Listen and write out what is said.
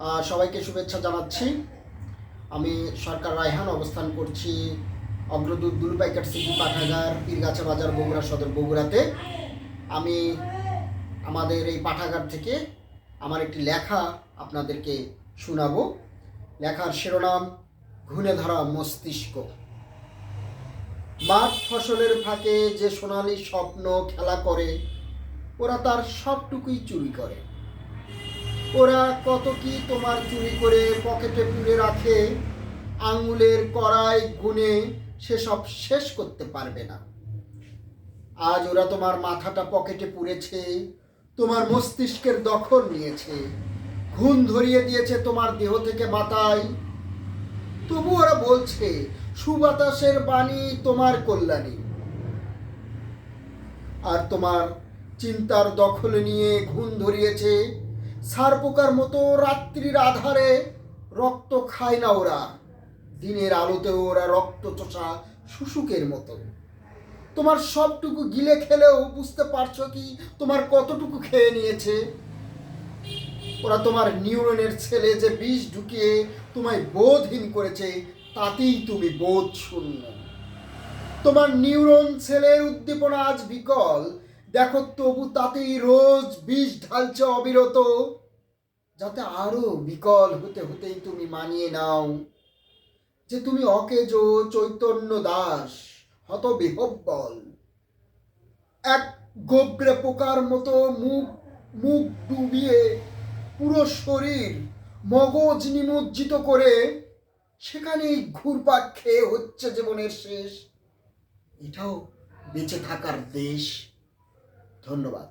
সবাইকে শুভেচ্ছা জানাচ্ছি। আমি সরকার রায়হান, অবস্থান করছি অগ্রদূত দুলুপাইকার সিটি পাঠাগার, পীরগাছা বাজার, বগুড়া সদর, বগুড়াতে। আমি আমাদের এই পাঠাগার থেকে আমার একটি লেখা আপনাদেরকে শোনাবো। লেখার শিরোনাম ঘুণে ধরা মস্তিষ্ক। মাঠ ফসলের ফাঁকে যে সোনালি স্বপ্ন খেলা করে, ওরা তার সবটুকুই চুরি করে। ওরা কত কি তোমার চুরি করে পকেটে পুরে রাখে, আঙুলের কড়াই গুনে সেসব শেষ করতে পারবে না। আজ ওরা তোমার মাথাটা পকেটে পুড়েছে, তোমার মস্তিষ্কের দখল নিয়েছে, ঘুম ধরিয়ে দিয়েছে তোমার দেহ থেকে মাথায়। তবু ওরা বলছে, সুবাতাসের বাণী তোমার কল্যাণী। আর তোমার চিন্তার দখল নিয়ে ঘুম ধরিয়েছে সার পোকার মতো রাত্রির আধারে রক্ত খায় না ওরা। দিনের আলোতেও ওরা রক্ত চোষা শুশুকের মতো। তোমার সবটুকু গিলে খেলেও বুঝতে পারছ কি তোমার কতটুকু খেয়ে নিয়েছে? ওরা তোমার নিউরনের ছেলে যে বিষ ঢুকিয়ে তোমায় বোধহীন করেছে, তাতেই তুমি বোধ শূন্য তোমার নিউরন ছেলের উদ্দীপনা আজ বিকল। দেখো তবু তাতেই রোজ বিষ ঢালছে অবিরত। যাতে আরও বিকল হতে হতেই তুমি মানিয়ে নাও যে তুমি অকেজ চৈতন্য দাস হত বিহব্বল এক গোবরে পোকার মতো মুখ মুখ ডুবিয়ে পুরো শরীর মগজ নিমজ্জিত করে সেখানেই ঘুরপাক খেয়ে হচ্ছে জীবনের শেষ। এটাও বেঁচে থাকার দেশ। ধন্যবাদ।